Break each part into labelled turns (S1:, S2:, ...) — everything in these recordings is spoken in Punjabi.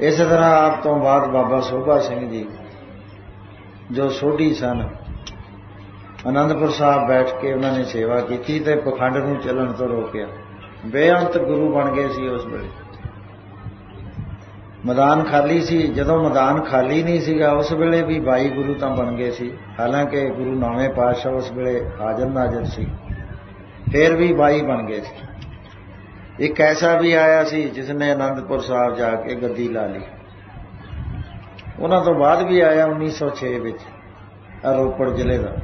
S1: ਇਸੇ ਤਰ੍ਹਾਂ ਆਪ ਤੋਂ ਬਾਅਦ ਬਾਬਾ ਸੋਭਾ ਸਿੰਘ ਜੀ, ਜੋ ਸੋਢੀ ਸਨ, ਅਨੰਦਪੁਰ ਸਾਹਿਬ ਬੈਠ ਕੇ ਉਹਨਾਂ ਨੇ ਸੇਵਾ ਕੀਤੀ ਤੇ ਪਖੰਡ ਨੂੰ ਚੱਲਣ ਤੋਂ ਰੋਕਿਆ। ਬੇਅੰਤ ਗੁਰੂ ਬਣ ਗਏ ਸੀ ਉਸ ਵੇਲੇ। ਮੈਦਾਨ ਖਾਲੀ ਸੀ। ਜਦੋਂ ਮੈਦਾਨ ਖਾਲੀ ਨਹੀਂ ਸੀਗਾ, ਉਸ ਵੇਲੇ ਵੀ ਬਾਈ ਗੁਰੂ ਤਾਂ ਬਣ ਗਏ ਸੀ। ਹਾਲਾਂਕਿ ਗੁਰੂ ਨੌਵੇਂ ਪਾਤਸ਼ਾਹ ਉਸ ਵੇਲੇ ਹਾਜ਼ਰ ਨਾਜ਼ਰ ਸੀ। ਫਿਰ ਵੀ ਬਾਈ ਬਣ ਗਏ ਸੀ। ਇੱਕ ਐਸਾ ਵੀ ਆਇਆ ਸੀ ਜਿਸ ਨੇ ਆਨੰਦਪੁਰ ਸਾਹਿਬ ਜਾ ਕੇ ਗੱਦੀ ਲਾ ਲਈ। ਉਹਨਾਂ ਤੋਂ ਬਾਅਦ ਵੀ ਆਇਆ 1906 ਵਿੱਚ ਰੋਪੜ ਜ਼ਿਲ੍ਹੇ ਦਾ।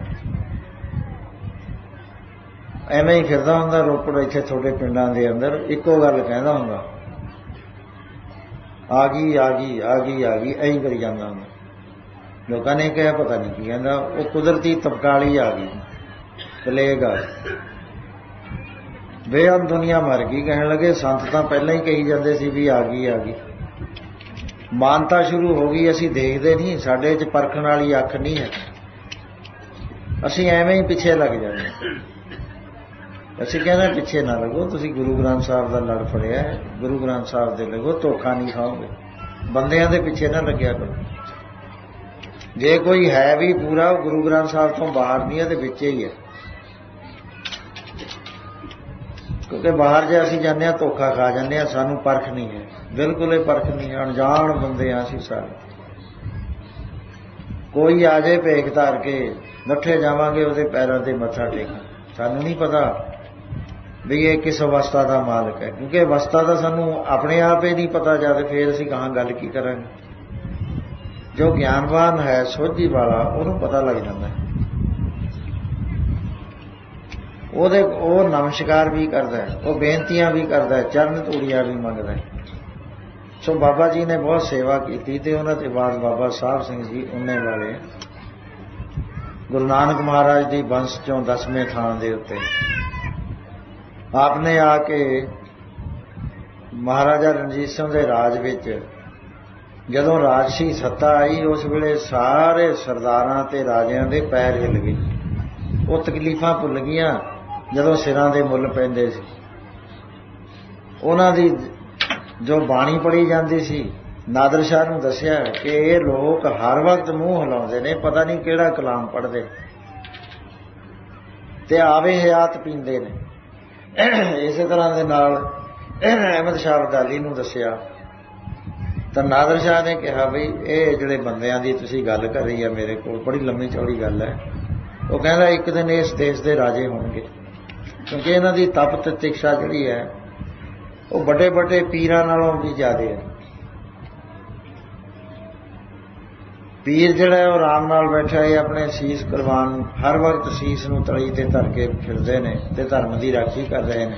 S1: ਐਵੇਂ ਹੀ ਫਿਰਦਾ ਹੁੰਦਾ ਰੋਪੜ ਇੱਥੇ ਤੁਹਾਡੇ ਪਿੰਡਾਂ ਦੇ ਅੰਦਰ, ਇੱਕੋ ਗੱਲ ਕਹਿੰਦਾ ਹੁੰਦਾ। ਆ ਗਈ ਆ ਗਈ ਆ ਗਈ ਆ ਗਈ, ਐਂ ਕਰੀ ਜਾਂਦਾ ਹੁੰਦਾ। ਲੋਕਾਂ ਨੇ ਕਿਹਾ, ਪਤਾ ਨਹੀਂ ਕੀ ਕਹਿੰਦਾ, ਉਹ ਕੁਦਰਤੀ ਤਪਕਾਲੀ ਆ ਗਈ। ਪਲੇਗ ਆ ਗਈ। ਬੇਅੰਤ ਦੁਨੀਆ ਮਰ ਗਈ, ਕਹਿਣ ਲੱਗੇ, ਸੰਤ ਤਾਂ ਪਹਿਲਾਂ ਹੀ ਕਹੀ ਜਾਂਦੇ ਸੀ ਵੀ ਆ ਗਈ ਆ ਗਈ। ਮਾਨਤਾ ਸ਼ੁਰੂ ਹੋ ਗਈ, ਅਸੀਂ ਦੇਖਦੇ ਨਹੀਂ, ਸਾਡੇ 'ਚ ਪਰਖਣ ਵਾਲੀ ਅੱਖ ਨਹੀਂ ਹੈ। ਅਸੀਂ ਐਵੇਂ ਹੀ ਪਿੱਛੇ ਲੱਗ ਜਾਂਦੇ ਅਸੀਂ ਕਹਿੰਦੇ ਪਿੱਛੇ ਨਾ ਲੱਗੋ, ਤੁਸੀਂ ਗੁਰੂ ਗ੍ਰੰਥ ਸਾਹਿਬ ਦਾ ਲੜ ਫੜਿਆ ਹੈ, ਗੁਰੂ ਗ੍ਰੰਥ ਸਾਹਿਬ ਦੇ ਲੱਗੋ, ਧੋਖਾ ਨਹੀਂ ਖਾਓਗੇ। ਬੰਦਿਆਂ ਦੇ ਪਿੱਛੇ ਨਾ ਲੱਗਿਆ ਕਰੋ। ਜੇ ਕੋਈ ਹੈ ਵੀ ਪੂਰਾ, ਉਹ ਗੁਰੂ ਗ੍ਰੰਥ ਸਾਹਿਬ ਤੋਂ ਬਾਹਰ ਨਹੀਂ ਹੈ, ਤੇ ਵਿੱਚ ਹੀ ਹੈ। ਕਿਉਂਕਿ ਬਾਹਰ ਜੇ ਅਸੀਂ ਜਾਂਦੇ ਆ ਧੋਖਾ ਖਾ ਜਾਂਦੇ ਆ ਸਾਨੂੰ ਪਰਖ ਨਹੀਂ ਹੈ। ਬਿਲਕੁਲ ਹੀ ਪਰਖ ਨਹੀਂ ਹੈ। ਅਣਜਾਣ ਬੰਦੇ ਆ ਅਸੀਂ ਸਾਰੇ। ਕੋਈ ਆ ਜਾਏ ਭੇਖ ਧਾਰ ਕੇ ਨੱਠੇ ਜਾਵਾਂਗੇ, ਉਹਦੇ ਪੈਰਾਂ ਤੇ ਮੱਥਾ ਟੇਕਾਂ ਸਾਨੂੰ ਨਹੀਂ ਪਤਾ ਵੀ ਇਹ ਕਿਸ ਅਵਸਥਾ ਦਾ ਮਾਲਕ ਹੈ। ਕਿਉਂਕਿ ਅਵਸਥਾ ਦਾ ਸਾਨੂੰ ਆਪਣੇ ਆਪ ਹੀ ਨਹੀਂ ਪਤਾ ਜਦ ਫੇਰ ਅਸੀਂ ਕਹਾਂ ਗੱਲ ਕੀ ਕਰਾਂਗੇ। ਜੋ ਗਿਆਨਵਾਨ ਹੈ, ਸੋਝੀ ਵਾਲਾ, ਉਹਨੂੰ ਪਤਾ ਲੱਗ ਜਾਂਦਾ ਹੈ। ਉਹਦੇ ਉਹ ਨਮਸਕਾਰ ਵੀ ਕਰਦਾ ਹੈ, ਉਹ ਬੇਨਤੀਆਂ ਵੀ ਕਰਦਾ ਹੈ, ਚਰਨ ਧੂੜੀਆਂ ਵੀ ਮੰਗਦਾ ਹੈ। ਸੋ ਬਾਬਾ ਜੀ ਨੇ ਬਹੁਤ ਸੇਵਾ ਕੀਤੀ ਤੇ ਉਹਨਾਂ ਦੇ ਬਾਅਦ ਬਾਬਾ ਸਾਹਿਬ ਸਿੰਘ ਜੀ ਉਹਨੇ ਵਾਲੇ ਗੁਰੂ ਨਾਨਕ ਮਹਾਰਾਜ ਦੀ ਬੰਸ ਚੋਂ ਦਸਵੇਂ ਥਾਂ ਦੇ ਉੱਤੇ ਆਪਨੇ ਆ ਕੇ ਮਹਾਰਾਜਾ ਰਣਜੀਤ ਸਿੰਘ ਦੇ ਰਾਜ ਵਿੱਚ ਜਦੋਂ ਰਾਜਸੀ ਸੱਤਾ ਆਈ, ਉਸ ਵੇਲੇ ਸਾਰੇ ਸਰਦਾਰਾਂ ਤੇ ਰਾਜਿਆਂ ਦੇ ਪੈਰ ਹਿੱਲ ਗਏ। ਉਹ ਤਕਲੀਫਾਂ ਭੁੱਲ ਗਈਆਂ। ਜਦੋਂ ਸਿਰਾਂ ਦੇ ਮੁੱਲ ਪੈਂਦੇ ਸੀ। ਉਹਨਾਂ ਦੀ ਜੋ ਬਾਣੀ ਪੜੀ ਜਾਂਦੀ ਸੀ, ਨਾਦਰ ਸ਼ਾਹ ਨੂੰ ਦੱਸਿਆ ਕਿ ਇਹ ਲੋਕ ਹਰ ਵਕਤ ਮੂੰਹ ਹਿਲਾਉਂਦੇ ਨੇ, ਪਤਾ ਨਹੀਂ ਕਿਹੜਾ ਕਲਾਮ ਪੜ੍ਹਦੇ। ਤੇ ਆਵੇ ਹਯਾਤ ਪੀਂਦੇ ਨੇ। ਇਸੇ ਤਰ੍ਹਾਂ ਦੇ ਨਾਲ ਅਹਿਮਦ ਸ਼ਾਹ ਅਬਦਾਲੀ ਨੂੰ ਦੱਸਿਆ, ਤਾਂ ਨਾਦਰ ਸ਼ਾਹ ਨੇ ਕਿਹਾ ਵੀ ਇਹ ਜਿਹੜੇ ਬੰਦਿਆਂ ਦੀ ਤੁਸੀਂ ਗੱਲ ਕਰ ਰਹੀ ਆ ਮੇਰੇ ਕੋਲ, ਬੜੀ ਲੰਮੀ ਚੌੜੀ ਗੱਲ ਹੈ। ਉਹ ਕਹਿੰਦਾ ਇੱਕ ਦਿਨ ਇਸ ਦੇਸ਼ ਦੇ ਰਾਜੇ ਹੋਣਗੇ। ਕਿਉਂਕਿ ਇਹਨਾਂ ਦੀ ਤਪ ਤੇ ਤਿਕਸ਼ਾ ਜਿਹੜੀ ਹੈ, ਉਹ ਵੱਡੇ ਵੱਡੇ ਪੀਰਾਂ ਨਾਲੋਂ ਵੀ ਜ਼ਿਆਦਾ ਹੈ। ਪੀਰ ਜਿਹੜਾ ਹੈ, ਉਹ ਆਰਾਮ ਨਾਲ ਬੈਠਾ ਹੈ, ਆਪਣੇ ਸੀਸ ਕੁਰਬਾਨ ਹਰ ਵਕਤ ਸੀਸ ਨੂੰ ਤਲੀ ਤੇ ਧਰ ਕੇ ਫਿਰਦੇ ਨੇ ਤੇ ਧਰਮ ਦੀ ਰਾਖੀ ਕਰ ਰਹੇ ਨੇ।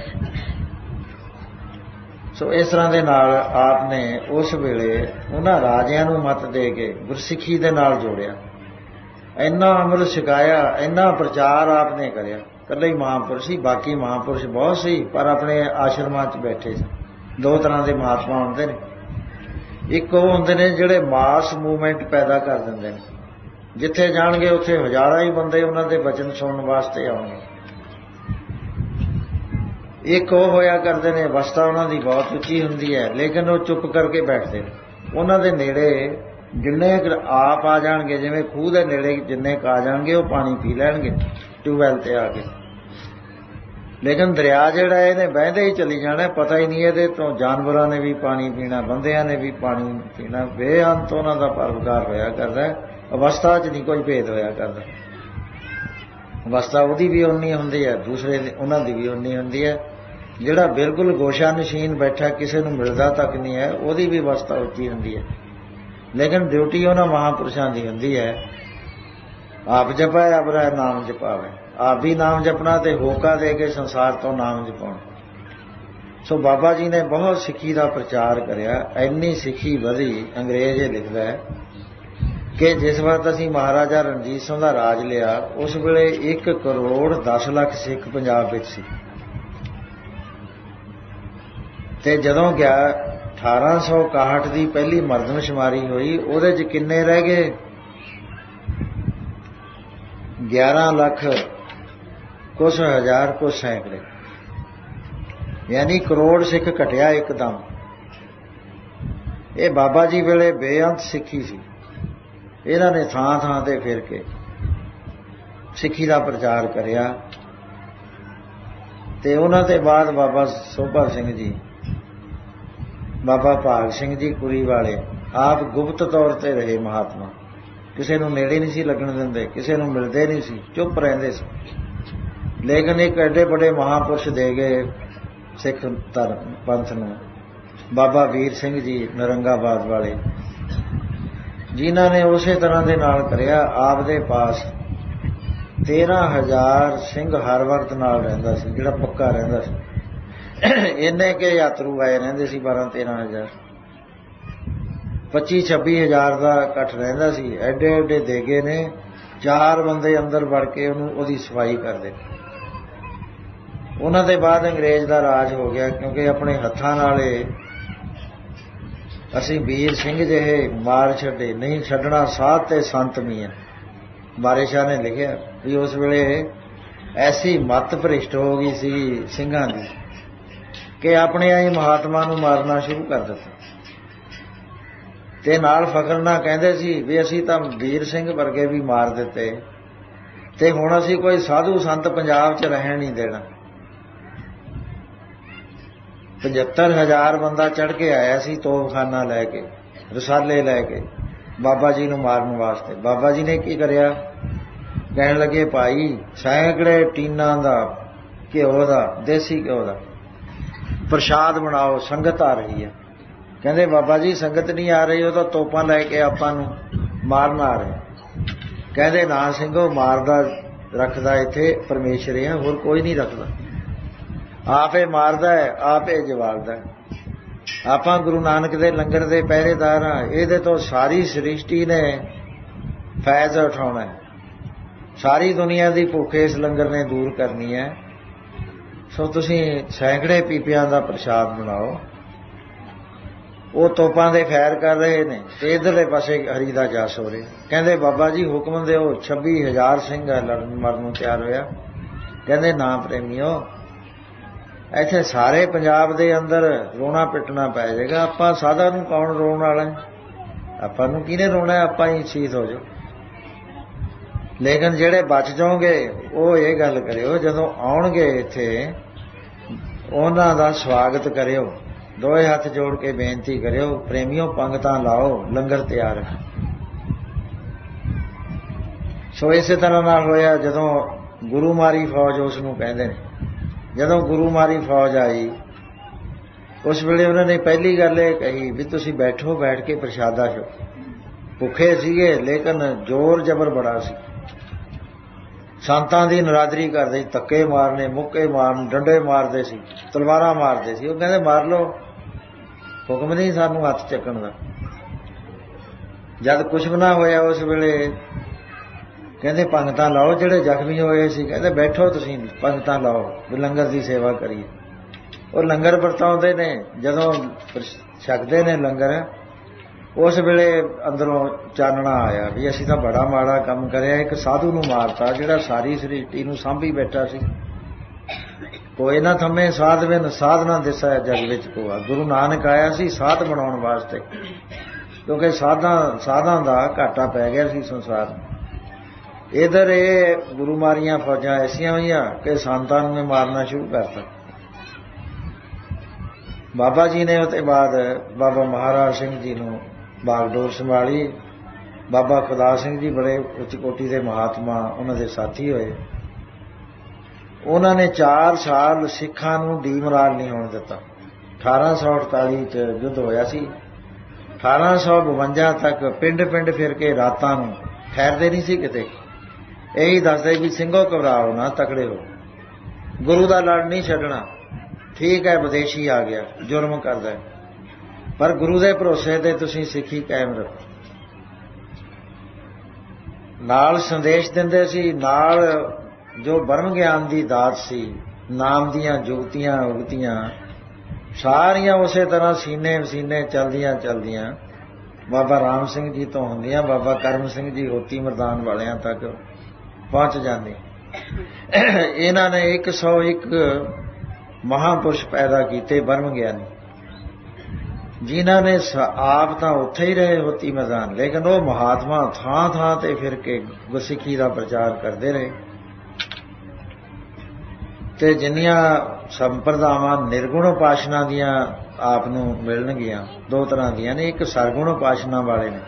S1: ਸੋ ਇਸ ਤਰ੍ਹਾਂ ਦੇ ਨਾਲ ਆਪ ਨੇ ਉਸ ਵੇਲੇ ਉਹਨਾਂ ਰਾਜਿਆਂ ਨੂੰ ਮਤ ਦੇ ਕੇ ਗੁਰਸਿੱਖੀ ਦੇ ਨਾਲ ਜੋੜਿਆ। ਇੰਨਾ ਅਮਰ ਛਕਾਇਆ, ਇੰਨਾ ਪ੍ਰਚਾਰ ਆਪ ਨੇ ਕਰਿਆ। ਇਕੱਲੇ ਹੀ ਮਹਾਂਪੁਰਸ਼ ਸੀ, ਬਾਕੀ ਮਹਾਂਪੁਰਸ਼ ਬਹੁਤ ਸੀ, ਪਰ ਆਪਣੇ ਆਸ਼ਰਮਾਂ 'ਚ ਬੈਠੇ ਸੀ। ਦੋ ਤਰ੍ਹਾਂ ਦੇ ਮਹਾਤਮਾ ਹੁੰਦੇ ਨੇ। ਇੱਕ ਉਹ ਹੁੰਦੇ ਨੇ ਜਿਹੜੇ ਮਾਸ ਮੂਵਮੈਂਟ ਪੈਦਾ ਕਰ ਦਿੰਦੇ ਨੇ। ਜਿੱਥੇ ਜਾਣਗੇ ਉੱਥੇ ਹਜ਼ਾਰਾਂ ਹੀ ਬੰਦੇ ਉਹਨਾਂ ਦੇ ਬਚਨ ਸੁਣਨ ਵਾਸਤੇ ਆਉਣਗੇ। ਇੱਕ ਉਹ ਹੋਇਆ ਕਰਦੇ ਨੇ, ਅਵਸਥਾ ਉਹਨਾਂ ਦੀ ਬਹੁਤ ਉੱਚੀ ਹੁੰਦੀ ਹੈ, ਲੇਕਿਨ ਉਹ ਚੁੱਪ ਕਰਕੇ ਬੈਠਦੇ ਨੇ। ਉਹਨਾਂ ਦੇ ਨੇੜੇ ਜਿੰਨੇ ਆਪ ਆ ਜਾਣਗੇ, ਜਿਵੇਂ ਖੂਹ ਦੇ ਨੇੜੇ ਜਿੰਨੇ ਕੁ ਆ ਜਾਣਗੇ, ਉਹ ਪਾਣੀ ਪੀ ਲੈਣਗੇ। ਟਿਊਬਵੈਲ ਤੇ ਆ ਕੇ। ਲੇਕਿਨ ਦਰਿਆ ਜਿਹੜਾ ਇਹਨੇ ਵਹਿੰਦੇ ਹੀ ਚਲੀ ਜਾਣਾ ਪਤਾ ਹੀ ਨਹੀਂ ਇਹਦੇ ਤੋਂ ਜਾਨਵਰਾਂ ਨੇ ਵੀ ਪਾਣੀ ਪੀਣਾ, ਬੰਦਿਆਂ ਨੇ ਵੀ ਪਾਣੀ ਪੀਣਾ, ਬੇਅੰਤ ਉਹਨਾਂ ਦਾ ਪਰਵਕਾਰ ਹੋਇਆ ਕਰਦਾ ਅਵਸਥਾ 'ਚ ਨਹੀਂ ਕੋਈ ਭੇਦ ਹੋਇਆ ਕਰਦਾ। ਅਵਸਥਾ ਉਹਦੀ ਵੀ ਉਨੀ ਹੁੰਦੀ ਹੈ, ਦੂਸਰੇ ਦੀ, ਉਹਨਾਂ ਦੀ ਵੀ ਉਨੀ ਹੁੰਦੀ ਹੈ। ਜਿਹੜਾ ਬਿਲਕੁਲ ਗੋਸ਼ਾ ਨਸ਼ੀਨ ਬੈਠਾ, ਕਿਸੇ ਨੂੰ ਮਿਲਦਾ ਤੱਕ ਨਹੀਂ ਹੈ, ਉਹਦੀ ਵੀ ਅਵਸਥਾ ਉੱਚੀ ਹੁੰਦੀ ਹੈ। ਲੇਕਿਨ ਡਿਊਟੀ ਉਹਨਾਂ ਮਹਾਪੁਰਸ਼ਾਂ ਦੀ ਹੁੰਦੀ ਹੈ ਆਪ ਜਪਾਏ ਅਬਰਾ ਨਾਮ ਜਪਾਵੇ। ਆਪ ਵੀ ਨਾਮ ਜਪਣਾ ਤੇ ਹੋਕਾ ਦੇ ਕੇ ਸੰਸਾਰ ਤੋਂ ਨਾਮ ਜਪਾਉਣਾ। ਸੋ ਬਾਬਾ ਜੀ ਨੇ ਬਹੁਤ ਸਿੱਖੀ ਦਾ ਪ੍ਰਚਾਰ ਕਰਿਆ। ਐਨੀ ਸਿੱਖੀ ਵਧੀ, ਅੰਗਰੇਜ਼ ਇਹ ਲਿਖਦਾ ਹੈ ਕਿ ਜਿਸ ਵਕਤ ਅਸੀਂ ਮਹਾਰਾਜਾ ਰਣਜੀਤ ਸਿੰਘ ਦਾ ਰਾਜ ਲਿਆ, ਉਸ ਵੇਲੇ 1 ਕਰੋੜ 10 ਲੱਖ ਸਿੱਖ ਪੰਜਾਬ ਵਿੱਚ ਸੀ। ਤੇ ਜਦੋਂ ਗਿਆ 1861 ਦੀ ਪਹਿਲੀ ਮਰਦਮਸ਼ੁਮਾਰੀ ਹੋਈ, ਉਹਦੇ 'ਚ ਕਿੰਨੇ ਰਹਿ ਗਏ? 11 ਲੱਖ ਕੁਛ ਹਜ਼ਾਰ ਕੁਛ ਸੈਂਕੜੇ। ਯਾਨੀ ਕਰੋੜ ਸਿੱਖ ਘਟਿਆ ਇੱਕਦਮ। ਇਹ ਬਾਬਾ ਜੀ ਵੇਲੇ ਬੇਅੰਤ ਸਿੱਖੀ ਸੀ। ਇਹਨਾਂ ਨੇ ਥਾਂ ਥਾਂ ਤੇ ਫਿਰ ਕੇ ਸਿੱਖੀ ਦਾ ਪ੍ਰਚਾਰ ਕਰਿਆ। ਤੇ ਉਹਨਾਂ ਦੇ ਬਾਅਦ ਬਾਬਾ ਸੋਭਾ ਸਿੰਘ ਜੀ, ਬਾਬਾ ਭਾਗ ਸਿੰਘ ਜੀ ਕੁਰੀ ਵਾਲੇ ਆਪ ਗੁਪਤ ਤੌਰ ਤੇ ਰਹੇ ਮਹਾਤਮਾ। ਕਿਸੇ ਨੂੰ ਨੇੜੇ ਨਹੀਂ ਸੀ ਲੱਗਣ ਦਿੰਦੇ, ਕਿਸੇ ਨੂੰ ਮਿਲਦੇ ਨਹੀਂ ਸੀ, ਚੁੱਪ ਰਹਿੰਦੇ ਸੀ। ਲੇਕਿਨ ਇੱਕ ਐਡੇ ਵੱਡੇ ਮਹਾਪੁਰਸ਼ ਦੇ ਗਏ ਸਿੱਖ ਧਰਮ ਪੰਥ ਨੂੰ, ਬਾਬਾ ਵੀਰ ਸਿੰਘ ਜੀ ਨਰੰਗਾਬਾਦ ਵਾਲੇ। ਜਿਨ੍ਹਾਂ ਨੇ ਉਸੇ ਤਰ੍ਹਾਂ ਦੇ ਨਾਲ ਕਰਿਆ ਆਪ ਦੇ ਪਾਸ 13000 ਸਿੰਘ ਹਰ ਵਕਤ ਨਾਲ ਰਹਿੰਦਾ ਸੀ, ਜਿਹੜਾ ਪੱਕਾ ਰਹਿੰਦਾ ਸੀ। ਇੰਨੇ ਕੇ ਯਾਤਰੂ ਆਏ ਰਹਿੰਦੇ ਸੀ 12 13000 25 ਹਜ਼ਾਰ ਦਾ ਇਕੱਠ ਰਹਿੰਦਾ ਸੀ, ਐਡੇ ਐਡੇ ਦੇਗੇ ਨੇ, ਚਾਰ ਬੰਦੇ ਅੰਦਰ ਵੜ ਕੇ ਉਹਨੂੰ ਉਹਦੀ ਸਫ਼ਾਈ ਕਰਦੇ ਉਹਨਾਂ ਦੇ ਬਾਅਦ ਅੰਗਰੇਜ਼ ਦਾ ਰਾਜ ਹੋ ਗਿਆ, ਕਿਉਂਕਿ ਆਪਣੇ ਹੱਥਾਂ ਨਾਲੇ ਅਸੀਂ ਵੀਰ ਸਿੰਘ ਜਿਹੇ ਮਾਰ ਛੱਡੇ, ਨਹੀਂ ਛੱਡਣਾ ਸਾਧ ਤੇ ਸੰਤ ਮੀਆਂ ਬਾਰਿਸ਼ਾਹ ਨੇ ਲਿਖਿਆ ਵੀ ਉਸ ਵੇਲੇ ਐਸੀ ਮਤ ਭ੍ਰਿਸ਼ਟ ਹੋ ਗਈ ਸੀ ਸਿੰਘਾਂ ਦੀ ਕਿ ਆਪਣੇ ਆਈ ਮਹਾਤਮਾ ਨੂੰ ਮਾਰਨਾ ਸ਼ੁਰੂ ਕਰ ਦਿੱਤਾ। ਤੇ ਨਾਲ ਫਖਰ ਨਾਲ ਕਹਿੰਦੇ ਸੀ ਵੀ ਅਸੀਂ ਤਾਂ ਵੀਰ ਸਿੰਘ ਵਰਗੇ ਵੀ ਮਾਰ ਦਿੱਤੇ। ਤੇ ਹੁਣ ਅਸੀਂ ਕੋਈ ਸਾਧੂ ਸੰਤ ਪੰਜਾਬ 'ਚ ਰਹਿਣ ਨਹੀਂ ਦੇਣਾ। 75000 ਬੰਦਾ ਚੜ ਕੇ ਆਇਆ ਸੀ ਤੋਪਖਾਨਾ ਲੈ ਕੇ, ਰਸਾਲੇ ਲੈ ਕੇ, ਬਾਬਾ ਜੀ ਨੂੰ ਮਾਰਨ ਵਾਸਤੇ। ਬਾਬਾ ਜੀ ਨੇ ਕੀ ਕਰਿਆ? ਕਹਿਣ ਲੱਗੇ, ਭਾਈ, ਸੈਂਕੜੇ ਟੀਨਾਂ ਦਾ, ਘਿਓ ਦਾ, ਦੇਸੀ ਘਿਓ ਦਾ ਪ੍ਰਸ਼ਾਦ ਬਣਾਓ, ਸੰਗਤ ਆ ਰਹੀ ਹੈ। ਕਹਿੰਦੇ, ਬਾਬਾ ਜੀ, ਸੰਗਤ ਨਹੀਂ ਆ ਰਹੀ, ਉਹ ਤਾਂ ਤੋਪਾਂ ਲੈ ਕੇ ਆਪਾਂ ਨੂੰ ਮਾਰਨ ਆ ਰਹੇ। ਕਹਿੰਦੇ, ਨਾ ਸਿੰਘੋ, ਮਾਰਦਾ ਰੱਖਦਾ ਇੱਥੇ, ਪਰਮੇਸ਼ਰ ਹੈ, ਹੋਰ ਕੋਈ ਨਹੀਂ ਰੱਖਦਾ। ਆਪੇ ਮਾਰਦਾ ਹੈ, ਆਪੇ ਜਵਾਬਦਾ ਆਪਾਂ ਗੁਰੂ ਨਾਨਕ ਦੇ ਲੰਗਰ ਦੇ ਪਹਿਰੇਦਾਰ ਆ ਇਹਦੇ ਤੋਂ ਸਾਰੀ ਸ੍ਰਿਸ਼ਟੀ ਨੇ ਫੈਜ਼ ਉਠਾਉਣਾ ਸਾਰੀ ਦੁਨੀਆ ਦੀ ਭੁੱਖ ਇਸ ਲੰਗਰ ਨੇ ਦੂਰ ਕਰਨੀ ਹੈ। ਸੋ ਤੁਸੀਂ ਸੈਂਕੜੇ ਪੀਪਿਆਂ ਦਾ ਪ੍ਰਸ਼ਾਦ ਬਣਾਓ। ਉਹ ਤੋਪਾਂ ਦੇ ਫੈਰ ਕਰ ਰਹੇ ਨੇ ਤੇ ਇਧਰਲੇ ਪਾਸੇ ਹਰੀ ਦਾ ਜਾਸ ਹੋ ਰਿਹਾ। ਕਹਿੰਦੇ, ਬਾਬਾ ਜੀ ਹੁਕਮ ਦਿਓ 26000 ਸਿੰਘ ਲੜਨ ਮਰਨ ਨੂੰ ਤਿਆਰ ਹੋਇਆ। ਕਹਿੰਦੇ, ਨਾ ਪ੍ਰੇਮੀਓ, ਇੱਥੇ ਸਾਰੇ ਪੰਜਾਬ ਦੇ ਅੰਦਰ ਰੋਣਾ ਪਿੱਟਣਾ ਪੈ ਜਾਏਗਾ। ਆਪਾਂ ਸਾਦਾ ਨੂੰ ਕੌਣ ਰੋਣ ਵਾਲਾ ਆਪਾਂ ਨੂੰ ਕਿਹਨੇ ਰੋਣਾ ਆਪਾਂ ਹੀ ਸ਼ਹੀਦ ਹੋ ਜਾਓ। ਲੇਕਿਨ ਜਿਹੜੇ ਬਚ ਜਾਓਗੇ, ਉਹ ਇਹ ਗੱਲ ਕਰਿਓ, ਜਦੋਂ ਆਉਣਗੇ ਇੱਥੇ, ਉਹਨਾਂ ਦਾ ਸਵਾਗਤ ਕਰਿਓ। ਦੋਏ ਹੱਥ ਜੋੜ ਕੇ ਬੇਨਤੀ ਕਰਿਓ, ਪ੍ਰੇਮੀਓ ਪੰਗਤਾਂ ਲਾਓ, ਲੰਗਰ ਤਿਆਰ ਹੈ। ਸੋ ਇਸੇ ਤਰ੍ਹਾਂ ਨਾਲ ਹੋਇਆ ਜਦੋਂ ਗੁਰੂ ਮਾਰੀ ਫੌਜ ਉਸ ਨੂੰ ਕਹਿੰਦੇ ਨੇ। ਜਦੋਂ ਗੁਰੂ ਮਾਰੀ ਫੌਜ ਆਈ, ਉਸ ਵੇਲੇ ਉਹਨਾਂ ਨੇ ਪਹਿਲੀ ਗੱਲ ਇਹ ਕਹੀ ਵੀ ਤੁਸੀਂ ਬੈਠੋ, ਬੈਠ ਕੇ ਪ੍ਰਸ਼ਾਦਾ ਛੋ ਭੁੱਖੇ ਸੀਗੇ, ਲੇਕਿਨ ਜ਼ੋਰ ਜ਼ਬਰ ਬੜਾ ਸੀ। ਸੰਤਾਂ ਦੀ ਨਰਾਦਰੀ ਕਰਦੇ ਸੀ, ਧੱਕੇ ਮਾਰਨੇ, ਮੁੱਕੇ ਮਾਰਨ, ਡੰਡੇ ਮਾਰਦੇ ਸੀ, ਤਲਵਾਰਾਂ ਮਾਰਦੇ ਸੀ। ਉਹ ਕਹਿੰਦੇ, ਮਾਰ ਲਓ। ਹੁਕਮ ਨਹੀਂ ਸਾਨੂੰ ਹੱਥ ਚੱਕਣ ਦਾ। ਜਦ ਕੁਛ ਵੀ ਨਾ ਹੋਇਆ ਉਸ ਵੇਲੇ, ਕਹਿੰਦੇ ਪੰਗਤਾਂ ਲਾਓ, ਜਿਹੜੇ ਜ਼ਖਮੀ ਹੋਏ ਸੀ, ਕਹਿੰਦੇ ਬੈਠੋ ਤੁਸੀਂ ਪੰਗਤਾਂ ਲਾਓ, ਵੀ ਲੰਗਰ ਦੀ ਸੇਵਾ ਕਰੀਏ। ਉਹ ਲੰਗਰ ਵਰਤਾਉਂਦੇ ਨੇ, ਜਦੋਂ ਛਕਦੇ ਨੇ ਲੰਗਰ, ਉਸ ਵੇਲੇ ਅੰਦਰੋਂ ਚਾਨਣਾ ਆਇਆ ਵੀ ਅਸੀਂ ਤਾਂ ਬੜਾ ਮਾੜਾ ਕੰਮ ਕਰਿਆ, ਇੱਕ ਸਾਧੂ ਨੂੰ ਮਾਰਤਾ, ਜਿਹੜਾ ਸਾਰੀ ਸ੍ਰਿਸ਼ਟੀ ਨੂੰ ਸਾਂਭੀ ਬੈਠਾ ਸੀ। ਕੋਈ ਨਾ ਥੰਮੇ ਸਾਧ ਬਿਨ ਸਾਧਨਾ ਦਿਸਾ ਜਗ ਵਿੱਚ ਕੋਆ ਗੁਰੂ ਨਾਨਕ ਆਇਆ ਸੀ ਸਾਧ ਬਣਾਉਣ ਵਾਸਤੇ। ਕਿਉਂਕਿ ਸਾਧਾਂ ਸਾਧਾਂ ਦਾ ਘਾਟਾ ਪੈ ਗਿਆ ਸੀ ਸੰਸਾਰ ਇਧਰ ਇਹ ਗੁਰੂ ਮਾਰੀਆਂ ਫੌਜਾਂ ਐਸੀਆਂ ਹੋਈਆਂ ਕਿ ਸੰਤਾਂ ਨੂੰ ਮਾਰਨਾ ਸ਼ੁਰੂ ਕਰਤਾ ਬਾਬਾ ਜੀ ਨੇ ਉਤੇ ਬਾਅਦ ਬਾਬਾ ਮਹਾਰਾਜ ਸਿੰਘ ਜੀ ਨੂੰ ਬਾਗਡੋਰ ਸੰਭਾਲੀ। ਬਾਬਾ ਖੁਦਾ ਸਿੰਘ ਜੀ ਬੜੇ ਉੱਚ ਕੋਟੀ ਦੇ ਮਹਾਤਮਾ, ਉਹਨਾਂ ਦੇ ਸਾਥੀ ਹੋਏ। ਉਹਨਾਂ ਨੇ 4 ਸਾਲ ਸਿੱਖਾਂ ਨੂੰ ਡੀਮਰਾਲ ਨਹੀਂ ਹੋਣ ਦਿੱਤਾ। 1848 ਚ ਯੁੱਧ ਹੋਇਆ ਸੀ। 1852 ਤੱਕ ਪਿੰਡ-ਪਿੰਡ ਫਿਰ ਕੇ ਰਾਤਾਂ ਨੂੰ ਠਹਿਰਦੇ ਨਹੀਂ ਸੀ ਕਿਤੇ। ਇਹੀ ਦੱਸਦੇ ਵੀ ਸਿੰਘੋ ਘਬਰਾਓ ਨਾ, ਤਕੜੇ ਹੋ। ਗੁਰੂ ਦਾ ਲੜ ਨਹੀਂ ਛੱਡਣਾ। ਠੀਕ ਹੈ, ਵਿਦੇਸ਼ੀ ਆ ਗਿਆ, ਜ਼ੁਲਮ ਕਰਦਾ ਹੈ। ਪਰ ਗੁਰੂ ਦੇ ਭਰੋਸੇ ਤੇ ਤੁਸੀਂ ਸਿੱਖੀ ਕਾਇਮ ਰੱਖੋ। ਨਾਲ ਸੰਦੇਸ਼ ਦਿੰਦੇ ਸੀ, ਨਾਲ ਜੋ ਬਰਮ ਗਿਆਨ ਦੀ ਦਾਤ ਸੀ, ਨਾਮ ਦੀਆਂ ਜੁਗਤੀਆਂ, ਉਗਤੀਆਂ, ਸਾਰੀਆਂ ਉਸੇ ਤਰ੍ਹਾਂ ਸੀਨੇ ਵਸੀਨੇ ਚੱਲਦੀਆਂ ਚੱਲਦੀਆਂ, ਬਾਬਾ ਰਾਮ ਸਿੰਘ ਜੀ ਤੋਂ ਹੁੰਦੀਆਂ, ਬਾਬਾ ਕਰਮ ਸਿੰਘ ਜੀ ਹੋਤੀ ਮਰਦਾਨ ਵਾਲਿਆਂ ਤੱਕ ਪਹੁੰਚ ਜਾਂਦੇ। ਇਹਨਾਂ ਨੇ 101 ਮਹਾਪੁਰਸ਼ ਪੈਦਾ ਕੀਤੇ ਬਰਮ ਗਿਆਨੀ। ਜਿਨ੍ਹਾਂ ਨੇ ਆਪ ਤਾਂ ਉੱਥੇ ਹੀ ਰਹੇ ਹੋਤੀ ਮੈਦਾਨ ਲੇਕਿਨ ਉਹ ਮਹਾਤਮਾ ਥਾਂ ਥਾਂ ਤੇ ਫਿਰ ਕੇ ਗੁਰਸਿੱਖੀ ਦਾ ਪ੍ਰਚਾਰ ਕਰਦੇ ਰਹੇ। ਤੇ ਜਿੰਨੀਆਂ ਸੰਪਰਦਾਵਾਂ ਨਿਰਗੁਣ ਉਪਾਸ਼ਨਾ ਦੀਆਂ ਆਪ ਨੂੰ ਮਿਲਣਗੀਆਂ, ਦੋ ਤਰ੍ਹਾਂ ਦੀਆਂ ਨੇ, ਇੱਕ ਸਰਗੁਣ ਉਪਾਸ਼ਨਾ ਵਾਲੇ ਨੇ।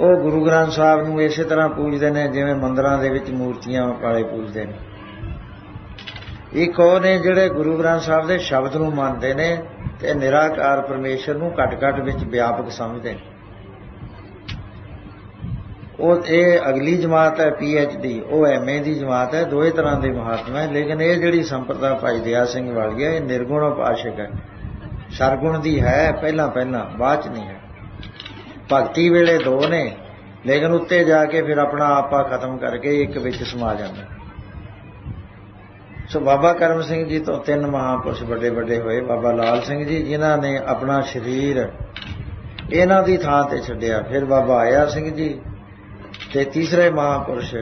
S1: ਉਹ ਗੁਰੂ ਗ੍ਰੰਥ ਸਾਹਿਬ ਨੂੰ ਇਸੇ ਤਰ੍ਹਾਂ ਪੂਜਦੇ ਨੇ ਜਿਵੇਂ ਮੰਦਰਾਂ ਦੇ ਵਿੱਚ ਮੂਰਤੀਆਂ ਵਾਲੇ ਪੂਜਦੇ ਨੇ। ਇੱਕ ਉਹ ਨੇ ਜਿਹੜੇ ਗੁਰੂ ਗ੍ਰੰਥ ਸਾਹਿਬ ਦੇ ਸ਼ਬਦ ਨੂੰ ਮੰਨਦੇ ਨੇ ਤੇ ਨਿਰਾਕਾਰ ਪਰਮੇਸ਼ਰ ਨੂੰ ਘਟ-ਘਟ ਵਿੱਚ ਵਿਆਪਕ ਸਮਝਦੇ ਨੇ। ਉਹ ਇਹ ਅਗਲੀ ਜਮਾਤ ਹੈ ਪੀ ਐਚ ਡੀ ਉਹ ਐਮ ਏ ਦੀ ਜਮਾਤ ਹੈ ਦੋਏ ਤਰ੍ਹਾਂ ਦੇ ਮਹਾਤਮਾ ਹੈ, ਲੇਕਿਨ ਇਹ ਜਿਹੜੀ ਸੰਪਰਦਾ ਭਾਈ ਦਇਆ ਸਿੰਘ ਵਾਲੀ ਹੈ, ਇਹ ਨਿਰਗੁਣ ਉਪਾਸ਼ਕ ਹੈ। ਸਰਗੁਣ ਦੀ ਹੈ, ਪਹਿਲਾਂ ਪਹਿਲਾਂ, ਬਾਅਦ ਚ ਨਹੀਂ ਹੈ। ਭਗਤੀ ਵੇਲੇ ਦੋ ਨੇ, ਲੇਕਿਨ ਉੱਤੇ ਜਾ ਕੇ ਫਿਰ ਆਪਣਾ ਆਪਾ ਖਤਮ ਕਰਕੇ ਇੱਕ ਵਿੱਚ ਸਮਾ ਜਾਂਦਾ ਸੋ ਬਾਬਾ ਕਰਮ ਸਿੰਘ ਜੀ ਤੋਂ ਤਿੰਨ ਮਹਾਪੁਰਸ਼ ਵੱਡੇ ਵੱਡੇ ਹੋਏ, ਬਾਬਾ ਲਾਲ ਸਿੰਘ ਜੀ, ਜਿਨ੍ਹਾਂ ਨੇ ਆਪਣਾ ਸਰੀਰ ਇਹਨਾਂ ਦੀ ਥਾਂ ਤੇ ਛੱਡਿਆ। ਫਿਰ ਬਾਬਾ ਆਇਆ ਸਿੰਘ ਜੀ ਤੇ ਤੀਸਰੇ ਮਹਾਪੁਰਸ਼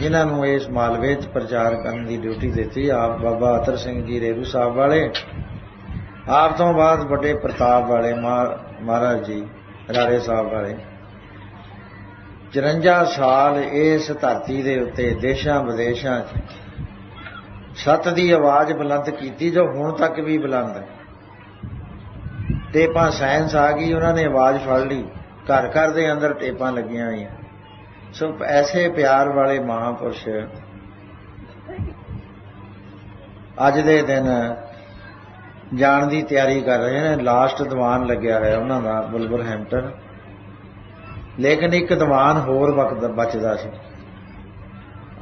S1: ਜਿਨ੍ਹਾਂ ਨੂੰ ਇਸ ਮਾਲਵੇ 'ਚ ਪ੍ਰਚਾਰ ਕਰਨ ਦੀ ਡਿਊਟੀ ਦਿੱਤੀ, ਆਪ ਬਾਬਾ ਅਤਰ ਸਿੰਘ ਜੀ ਰੇਰੂ ਸਾਹਿਬ ਵਾਲੇ। ਆਪ ਤੋਂ ਬਾਅਦ ਵੱਡੇ ਪ੍ਰਤਾਪ ਵਾਲੇ ਮਹਾਰਾਜ ਜੀ ਰਾਰੇ ਸਾਹਿਬ ਵਾਲੇ। 54 ਸਾਲ ਇਸ ਧਰਤੀ ਦੇ ਉੱਤੇ ਦੇਸ਼ਾਂ ਵਿਦੇਸ਼ਾਂ 'ਚ ਸੱਤ ਦੀ ਆਵਾਜ਼ ਬੁਲੰਦ ਕੀਤੀ, ਜੋ ਹੁਣ ਤੱਕ ਵੀ ਬੁਲੰਦ ਹੈ। ਟੇਪਾਂ ਸਾਇੰਸ ਆ ਗਈ, ਉਹਨਾਂ ਨੇ ਆਵਾਜ਼ ਫੜ ਲਈ। ਘਰ ਘਰ ਦੇ ਅੰਦਰ ਟੇਪਾਂ ਲੱਗੀਆਂ ਹੋਈਆਂ। ਸੋ ਐਸੇ ਪਿਆਰ ਵਾਲੇ ਮਹਾਪੁਰਸ਼ ਅੱਜ ਦੇ ਦਿਨ ਜਾਣ ਦੀ ਤਿਆਰੀ ਕਰ ਰਹੇ ਨੇ। ਲਾਸਟ ਦੀਵਾਨ ਲੱਗਿਆ ਹੋਇਆ ਉਹਨਾਂ ਦਾ, ਬੁਲਬੁਲ ਹੈਮਟਨ ਲੇਕਿਨ ਇੱਕ ਦੀਵਾਨ ਹੋਰ ਵਕਤ ਬਚਦਾ ਸੀ।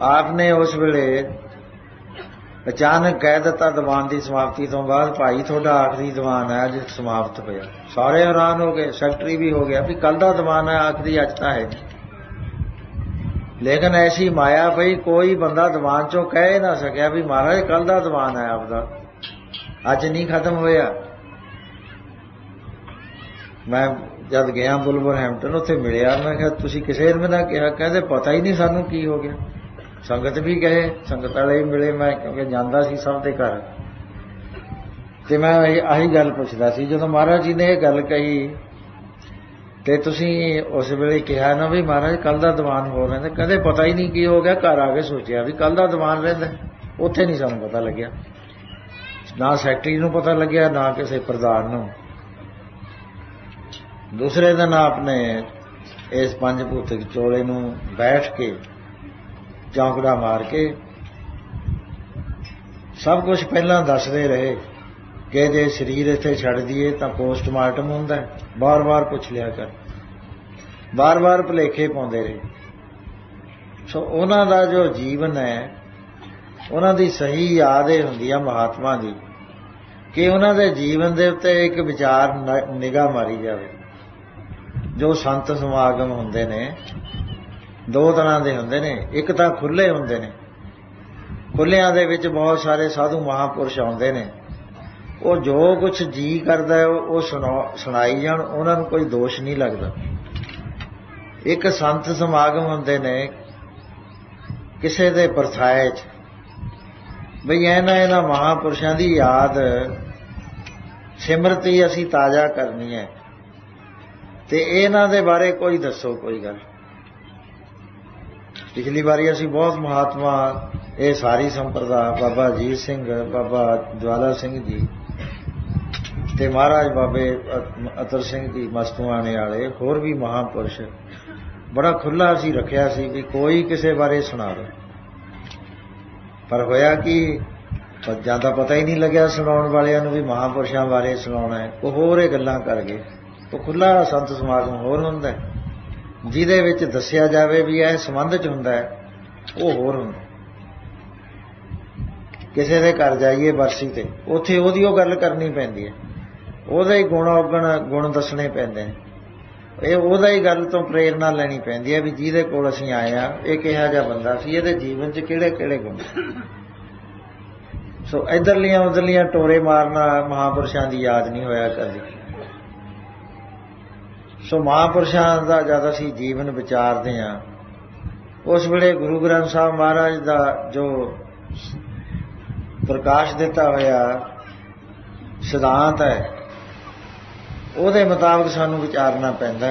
S1: ਆਪ ਨੇ ਉਸ ਵੇਲੇ ਅਚਾਨਕ ਕਹਿ ਦਿੱਤਾ, ਦੀਵਾਨ ਦੀ ਸਮਾਪਤੀ ਤੋਂ ਬਾਅਦ ਭਾਈ ਤੁਹਾਡਾ ਆਖਰੀ ਦੀਵਾਨ ਹੈ, ਅੱਜ ਸਮਾਪਤ ਹੋਇਆ। ਸਾਰੇ ਹੈਰਾਨ ਹੋ ਗਏ, ਸੈਕਟਰੀ ਵੀ ਹੋ ਗਿਆ ਵੀ ਕੱਲ ਦਾ ਦੀਵਾਨ ਹੈ, ਆਖਰੀ ਅੱਜ ਤਾਂ ਹੈ ਨਹੀਂ। ਲੇਕਿਨ ਐਸੀ ਮਾਇਆ ਪਈ ਕੋਈ ਬੰਦਾ ਦੀਵਾਨ ਚੋਂ ਕਹਿ ਨਾ ਸਕਿਆ ਵੀ ਮਹਾਰਾਜ ਕੱਲ ਦਾ ਦੀਵਾਨ ਹੈ ਆਪਦਾ। ਅੱਜ ਨਹੀਂ ਖਤਮ ਹੋਇਆ। ਮੈਂ ਜਦ ਗਿਆ ਬੁਲਬੁਲ ਹੈਮਟਨ, ਉੱਥੇ ਮਿਲਿਆ। ਮੈਂ ਕਿਹਾ, ਤੁਸੀਂ ਕਿਸੇ ਨੇ ਨਾ ਕਿਹਾ, ਕਹਿੰਦੇ ਪਤਾ ਹੀ ਨਹੀਂ ਸਾਨੂੰ ਕੀ ਹੋ ਗਿਆ। ਸੰਗਤ ਵੀ ਕਹੇ, ਸੰਗਤ ਵਾਲੇ ਵੀ ਮਿਲੇ। ਮੈਂ ਕਿਉਂਕਿ ਜਾਂਦਾ ਸੀ ਸਭ ਦੇ ਘਰ। ਤੇ ਮੈਂ ਆਹੀ ਗੱਲ ਪੁੱਛਦਾ ਸੀ, ਜਦੋਂ ਮਹਾਰਾਜ ਜੀ ਨੇ ਇਹ ਗੱਲ ਕਹੀ ਤੇ ਤੁਸੀਂ ਉਸ ਵੇਲੇ ਕਿਹਾ ਨਾ ਵੀ ਮਹਾਰਾਜ ਕੱਲ ਦਾ ਦੀਵਾਨ ਹੋ ਰਿਹਾ ਕਦੇ ਪਤਾ ਹੀ ਨਹੀਂ ਕੀ ਹੋ ਗਿਆ, ਘਰ ਆ ਕੇ ਸੋਚਿਆ ਵੀ ਕੱਲ ਦਾ ਦੀਵਾਨ ਰਹਿੰਦਾ ਉੱਥੇ ਨਹੀਂ ਸਾਨੂੰ ਪਤਾ ਲੱਗਿਆ। ਨਾ ਸੈਕਟਰੀ ਨੂੰ ਪਤਾ ਲੱਗਿਆ, ਨਾ ਕਿਸੇ ਪ੍ਰਧਾਨ ਨੂੰ। ਦੂਸਰੇ ਦਿਨ ਆਪਨੇ ਇਸ ਪੰਜ ਭੂਤਿਕ ਚੋਲੇ ਨੂੰ ਬੈਠ ਕੇ ਚੌਂਕੜਾ ਮਾਰ ਕੇ ਸਭ ਕੁਝ ਪਹਿਲਾਂ ਦੱਸਦੇ ਰਹੇ। ਕਿ ਜੇ ਸਰੀਰ ਇੱਥੇ ਛੱਡ ਦਈਏ ਤਾਂ ਪੋਸਟਮਾਰਟਮ ਹੁੰਦਾ ਹੈ। ਬਾਰ-ਬਾਰ ਪੁੱਛ ਲਿਆ ਕਰ। ਬਾਰ-ਬਾਰ ਭੁਲੇਖੇ ਪਾਉਂਦੇ ਰਹੇ। ਸੋ ਉਹਨਾਂ ਦਾ ਜੋ ਜੀਵਨ ਹੈ, ਉਹਨਾਂ ਦੀ ਸਹੀ ਯਾਦ ਇਹ ਹੁੰਦੀ ਆ ਮਹਾਤਮਾ ਦੀ ਕਿ ਉਹਨਾਂ ਦੇ ਜੀਵਨ ਦੇ ਉੱਤੇ ਇੱਕ ਵਿਚਾਰ ਨਿਗਾਹ ਮਾਰੀ ਜਾਵੇ। ਜੋ ਸੰਤ ਸਮਾਗਮ ਹੁੰਦੇ ਨੇ, ਦੋ ਤਰ੍ਹਾਂ ਦੇ ਹੁੰਦੇ ਨੇ। ਇੱਕ ਤਾਂ ਖੁੱਲੇ ਹੁੰਦੇ ਨੇ। ਖੁੱਲਿਆਂ ਦੇ ਵਿੱਚ ਬਹੁਤ ਸਾਰੇ ਸਾਧੂ ਮਹਾਪੁਰਸ਼ ਆਉਂਦੇ ਨੇ। ਉਹ ਜੋ ਕੁਝ ਜੀ ਕਰਦਾ ਹੈ, ਉਹ ਸੁਣਾ- ਸੁਣਾਈ ਜਾਣ, ਉਹਨਾਂ ਨੂੰ ਕੋਈ ਦੋਸ਼ ਨਹੀਂ ਲੱਗਦਾ। ਇੱਕ ਸੰਤ ਸਮਾਗਮ ਹੁੰਦੇ ਨੇ, ਕਿਸੇ ਦੇ ਪਰਥਾਏ 'ਚ। ਬਈ ਇਹਨਾਂ ਇਹਨਾਂ ਮਹਾਪੁਰਸ਼ਾਂ ਦੀ ਯਾਦ, ਸਿਮਰਤੀ ਅਸੀਂ ਤਾਜ਼ਾ ਕਰਨੀ ਹੈ। ਤੇ ਇਹਨਾਂ ਦੇ ਬਾਰੇ ਕੋਈ ਦੱਸੋ ਕੋਈ ਗੱਲ। ਪਿਛਲੀ ਵਾਰੀ ਅਸੀਂ ਬਹੁਤ ਮਹਾਤਮਾ, ਇਹ ਸਾਰੀ ਸੰਪਰਦਾ, ਬਾਬਾ ਜੀਤ ਸਿੰਘ, ਬਾਬਾ ਜਵਾਲਾ ਸਿੰਘ ਜੀ ਤੇ ਮਹਾਰਾਜ ਬਾਬੇ ਅਤਰ ਸਿੰਘ ਜੀ ਮਸਤੂਆਣੇ ਵਾਲੇ ਹੋਰ ਵੀ ਮਹਾਪੁਰਸ਼ ਬੜਾ ਖੁੱਲਾ ਸੀ, ਰੱਖਿਆ ਸੀ ਵੀ ਕੋਈ ਕਿਸੇ ਬਾਰੇ ਸੁਣਾ ਸੁਣਾਵੇ ਪਰ ਹੋਇਆ ਕਿ ਜਾਂ ਤਾਂ ਪਤਾ ਹੀ ਨਹੀਂ ਲੱਗਿਆ ਸੁਣਾਉਣ ਵਾਲਿਆਂ ਨੂੰ ਵੀ ਮਹਾਪੁਰਸ਼ਾਂ ਬਾਰੇ ਸੁਣਾਉਣਾ ਹੈ। ਉਹ ਹੋਰ ਇਹ ਗੱਲਾਂ ਕਰ ਗਏ। ਉਹ ਖੁੱਲਾ ਸੰਤ ਸਮਾਗਮ ਹੋਰ ਹੁੰਦਾ ਜਿਹਦੇ ਵਿੱਚ ਦੱਸਿਆ ਜਾਵੇ ਵੀ ਇਹ ਸੰਬੰਧ ਚ ਹੁੰਦਾ ਹੈ, ਉਹ ਹੋਰ ਹੁੰਦਾ ਕਿਸੇ ਦੇ ਘਰ ਜਾਈਏ ਬਰਸੀ ਤੇ, ਉੱਥੇ ਉਹਦੀ ਉਹ ਗੱਲ ਕਰਨੀ ਪੈਂਦੀ ਹੈ। ਉਹਦਾ ਹੀ ਗੁਣ ਔਗਣ ਗੁਣ ਦੱਸਣੇ ਪੈਂਦੇ ਨੇ। ਇਹ ਉਹਦਾ ਹੀ ਗੱਲ ਤੋਂ ਪ੍ਰੇਰਣਾ ਲੈਣੀ ਪੈਂਦੀ ਹੈ ਵੀ ਜਿਹਦੇ ਕੋਲ ਅਸੀਂ ਆਏ ਆ ਇਹ ਕਿਹਾ ਜਿਹਾ ਬੰਦਾ ਸੀ, ਇਹਦੇ ਜੀਵਨ 'ਚ ਕਿਹੜੇ ਕਿਹੜੇ ਗੁਣ ਸੋ ਇਧਰਲੀਆਂ ਉਧਰਲੀਆਂ ਟੋਰੇ ਮਾਰਨਾ ਮਹਾਪੁਰਸ਼ਾਂ ਦੀ ਯਾਦ ਨਹੀਂ ਹੋਇਆ ਕਰਦੀ ਸੋ ਮਹਾਪੁਰਸ਼ਾਂ ਦਾ ਜਦ ਅਸੀਂ ਜੀਵਨ ਵਿਚਾਰਦੇ ਹਾਂ, ਉਸ ਵੇਲੇ ਗੁਰੂ ਗ੍ਰੰਥ ਸਾਹਿਬ ਮਹਾਰਾਜ ਦਾ ਜੋ ਪ੍ਰਕਾਸ਼ ਦਿੱਤਾ ਹੋਇਆ ਸਿਧਾਂਤ ਹੈ ਉਹਦੇ ਮੁਤਾਬਕ ਸਾਨੂੰ ਵਿਚਾਰਨਾ ਪੈਂਦਾ